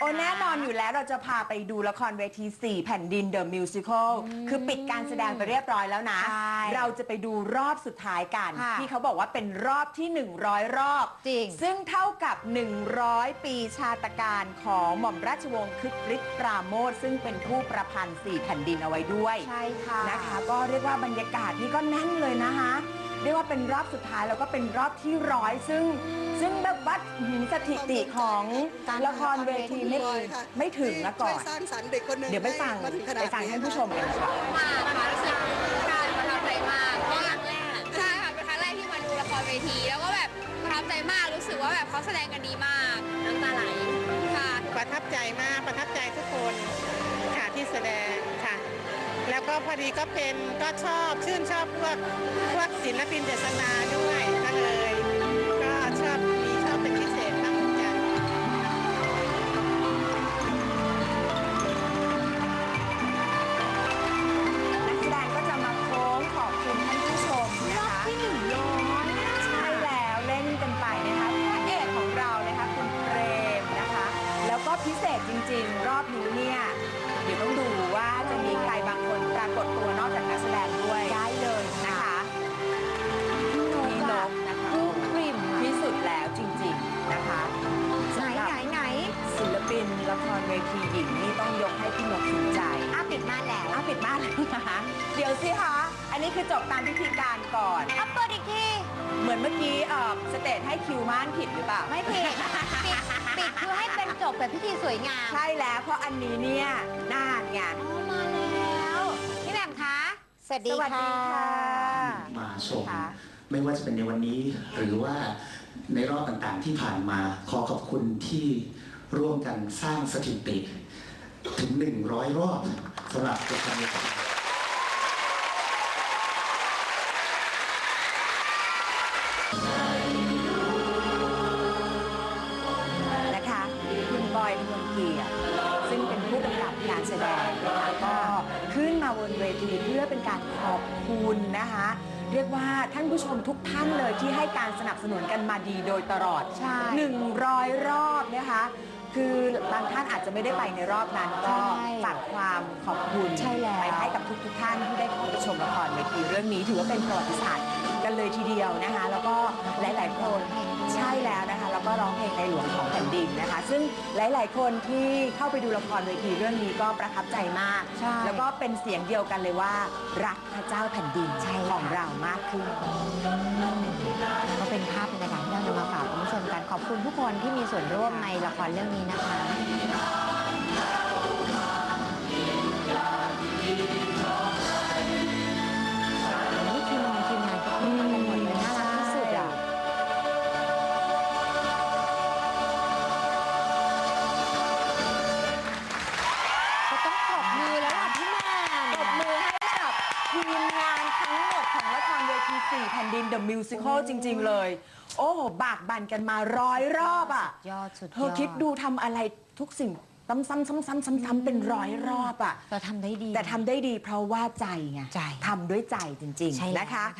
โอ้แน่นอนอยู่แล้วเราจะพาไปดูละครเวที 4 แผ่นดิน The Musical คือปิดการแสดงไปเรียบร้อยแล้วนะ ใช่เราจะไปดูรอบสุดท้ายกัน ค่ะที่เขาบอกว่าเป็นรอบที่ 100 รอบ จริง ซึ่งเท่ากับ 100 ปีชาตการของหม่อมราชวงศ์คึกฤทธิ์ปราโมทซึ่งเป็นผู้ประพันธ์ 4 แผ่นดินเอาไว้ด้วย ใช่ค่ะ นะคะก็เรียกว่าบรรยากาศนี่ก็แน่นเลยนะคะ เรียกว่าเป็นรอบสุดท้ายแล้วก็เป็นรอบที่ร้อยซึ่ง ซึ่งแบบวัดหืมสถิติของการละครเวทีไม่ร้อยค่ะไม่ถึงมาก่อนช่วยสร้างสรรค์เด็กคนหนึ่งเดี๋ยวไปฟังให้มาถึงขนาดไปฟังนี้ท่านผู้ชมกันดีกว่ามากค่ะรู้สึกการประทับใจมากเพราะครั้งแรกใช่ค่ะเป็นครั้งแรกที่มาดูละครเวที แล้วก็แบบประทับใจมากรู้สึกว่าแบบเขาแสดงกันดี แล้วก็พอดีก็เป็นก็ชอบชื่นชอบพวกพวกศิลปินเจษนาด้วยก็เลย ก็ชอบมีชอบเป็นพิเศษบ้างเหมือนกันนักแสดงก็จะมาโค้งขอบคุณท่านผู้ชมนะคะที่หนึ่งร้อยใช่แล้วเล่นกันไปนะคะพระเอกของเรานะคะคุณเปรมนะคะ แล้วก็พิเศษจริงๆ รอบนี้เนี่ย เดี๋ยวต้องดูว่าจะมีใครบางคนปรากฏตัวนอกจากนักแสดงด้วยได้เลยนะคะพี่นกนะคะรูปกริ่มที่สุดแล้วจริงๆนะคะไหนสำหรับไหนไหนศิลปินละครเวทีหญิงนี่ต้องยกให้พี่นกสินใจอ้าปิดม่านแล้วอ้าวปิดมากเลยนะคะเดี๋ยวสิคะอันนี้คือจบตามพิธีการก่อนอะเปิดอีกที เหมือนเมื่อกี้เอ่อสเตจให้คิวม่านผิดหรือเปล่า ไม่ผิด ปิด ปิดคือให้เป็น จบแบบพิธีสวยงาม ใช่แล้วเพราะอันนี้เนี่ยน่านไงอ๋อมาแล้วพี่แหม่มคะ สวัสดีสวัสดีค่ะ มาชม ค่ะ ไม่ว่าจะเป็นในวันนี้ หรือว่าในรอบต่างๆที่ผ่านมาขอขอบคุณที่ร่วมกันสร้างสถิติ ถึง 100 รอบสำหรับตัวการนี้ กำกับการแสดงนะคะก็ขึ้นมาบนเวทีเพื่อเป็นการขอบคุณนะคะ เรียกว่าท่านผู้ชมทุกท่านเลยที่ให้การสนับสนุนกันมาดีโดยตลอด ใช่ 100 รอบนะคะ คือบางท่านอาจจะไม่ได้ไปในรอบนั้นก็ใช่ฝากความขอบคุณใช่แล้ว ไปให้กับทุกๆท่านที่ได้เข้าไปชมละครเวทีเรื่องนี้ถือว่าเป็นประวัติศาสตร์กันเลยทีเดียวนะคะ แล้วก็หลายๆคน ใช่แล้วนะคะ แล้วก็ร้องเพลงในหลวงของแผ่นดินนะคะ ซึ่งหลาย ๆ คนที่เข้าไปดูละครเวทีเรื่องนี้ก็ประทับใจมาก ใช่ แล้วก็เป็นเสียงเดียวกันเลยว่า รักพระเจ้าแผ่นดินใช่ของเรามากขึ้น ก็เป็นภาพบรรยากาศที่เราจะมาฝากคุณผู้ชมกันขอบคุณทุกคนที่มีส่วนร่วมในละครเรื่องนี้นะคะ บมือแล้วล่ะพี่แหม่มปรบมือให้กับทีมงานทั้งหมดของละครเวที4แผ่นดิน The Musical จริง ๆ เลย โอ้โหบากบั่นกันมาร้อยรอบอะ ยอดสุดยอดเธอคิดดูทำอะไรทุกสิ่งซ้ำๆซ้ำๆซ้ำๆเป็นร้อยรอบอะ เราทำได้ดี แต่ทำได้ดีเพราะว่าใจไงใจทำด้วยใจจริง ใช่ๆ แล้วนะคะนะคะ